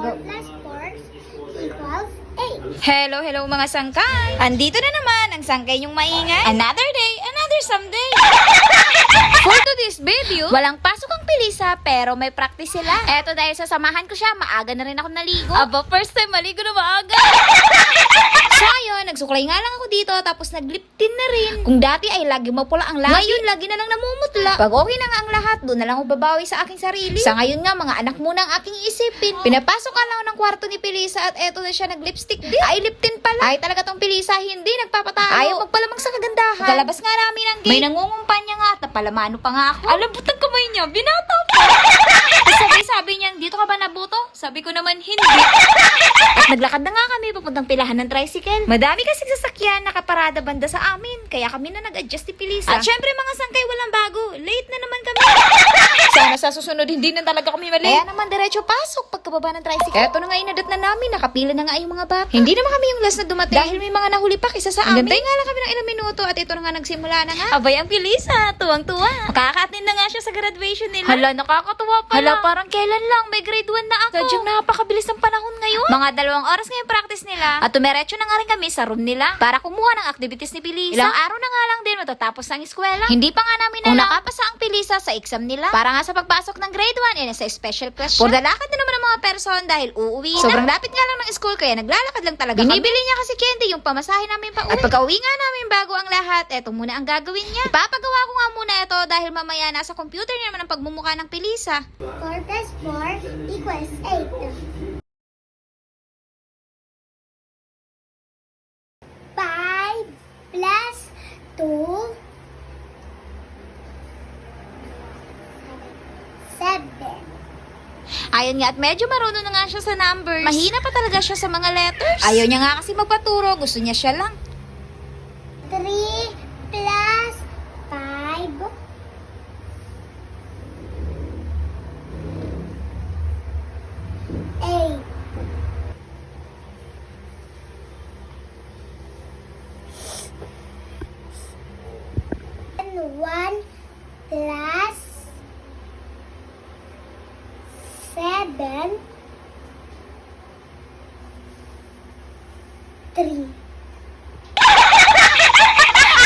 plus 4 equals 8. Hello, hello mga sangkay! Andito na naman ang sangkay yung maingay. Another day, another someday. For today's video, walang pasok ang pilisa pero may practice sila. Eto dahil sasamahan ko siya, maaga na rin ako naligo. Aba, first time maligo na maaga. ayun, nagsuklay nga lang ako dito tapos naglip tin na rin. Kung dati ay lagi mapula ang lahi. Ngayon, lagi na lang namumutla. Pag okay na nga ang lahat, doon na lang ako babawi sa aking sarili. Sa ngayon nga, mga anak muna ang aking isipin. Pinapasok ka lang ng kwarto ni Pilisa at eto na siya nag-lipstick din. Ay, lip tin pala. Ay, talaga tong Pilisa, hindi nagpapatalo. Ayaw magpalamang sa kagandahan. Kalabas nga namin ang gate. May nangungumpanya nga at napalamano pa nga ako. Alam, butang kamay niya, binata pa. Sabi-sabi niya, dito ka ba nabuto? Sabi ko naman, hindi. At naglakad na nga kami papuntang pilahan ng tricycle. Madami kasi sasakyan nakaparada banda sa amin. Kaya kami na nag-adjust ni Pilisa. At syempre mga sangkay walang bago. Late na naman kami. Sana sa susunod hindi na talaga kami mali. Kaya naman diretso pasok pagkababa ng tricycle. Eto na nga inadat na namin. Nakapila na nga yung mga bata. Hindi naman kami yung last na dumating. Dahil may mga nahuli pa kisa sa amin. Gantay nga lang kami ng ilang minuto at ito na nga nagsimula na nga. Abay ang Pilisa. Tuwang-tuwa. Nga siya sa graduation nila. Hala, nakakatuwa pala. Hala, parang kailan lang. May grade 1 na ako. Sadyang napakabilis ng panahon ngayon. Mga dalawang oras ngayon practice nila. At tumiretso na nga rin kami sa room nila para kumuha ng activities ni Pilisa. Ilang araw na nga lang din matatapos ng eskwela. Hindi pa nga namin alam. Kung nakapasa ang Pilisa sa exam nila. Para nga sa pagpasok ng grade 1, eh, sa special question. Puro lakad na naman ang mga person dahil uuwi na. Sobrang lapit nga lang ng school kaya naglalakad lang talaga Binibili niya kasi candy yung pamasahe namin pa uwi. At pagka uwi nga namin bago ang lahat, eto muna ang gagawin niya. Ipapagawa ko nga muna ito dahil mamaya nasa computer niya naman ang pagmumukha ng Pilisa. 4 plus 4 equals 8. 5 plus 2 Ayun nga, at medyo marunong na nga siya sa numbers. Mahina pa talaga siya sa mga letters. Ayaw niya nga kasi magpaturo. Gusto niya siya lang. 3 plus 5 8 and 1 plus 7 3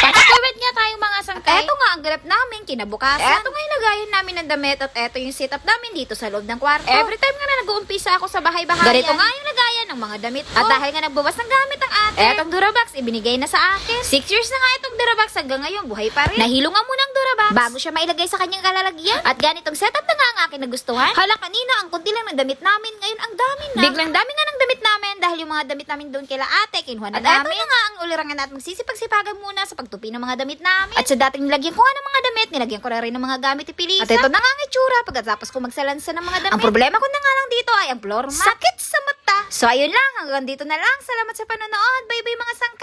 Fast forward nga tayo mga sangkay. Eto nga ang grab namin kinabukasan. Eto nga yung lagayan namin ng damit at eto yung setup namin dito sa loob ng kwarto. Every time nga na nag-uumpisa ako sa bahay-bahay. Ganito nga yung lagayan ng mga damit ko. At dahil nga nagbawas ng gamit ang ate, etong Durabox ibinigay na sa akin. Six years na nga itong Durabox hanggang ngayon buhay pa rin. Nahilo nga muna ang Durabox bago siya mailagay sa kanyang kalalagyan. At ganitong setup na nga ang aking nagustuhan. Hala kanina ang kunti lang ng damit namin, ngayon ang dami na. Biglang dami nga ng damit namin dahil yung mga damit namin doon kila ate, kinuha na at namin. At na nga ang ulirangan at magsisipag-sipagan muna sa pagtupi ng mga damit namin. At sa dating nilagyan ko nga ng mga damit, nilagyan ko na rin ng mga gamit ni Pilisa. At ito na nga ang itsura pagkatapos ko magsalansa ng mga damit. Ang problema ko na nga lang dito ay ang floor mat. Sakit sa mata. So ayun lang, hanggang dito na lang. Salamat sa panonood. Bye-bye mga sang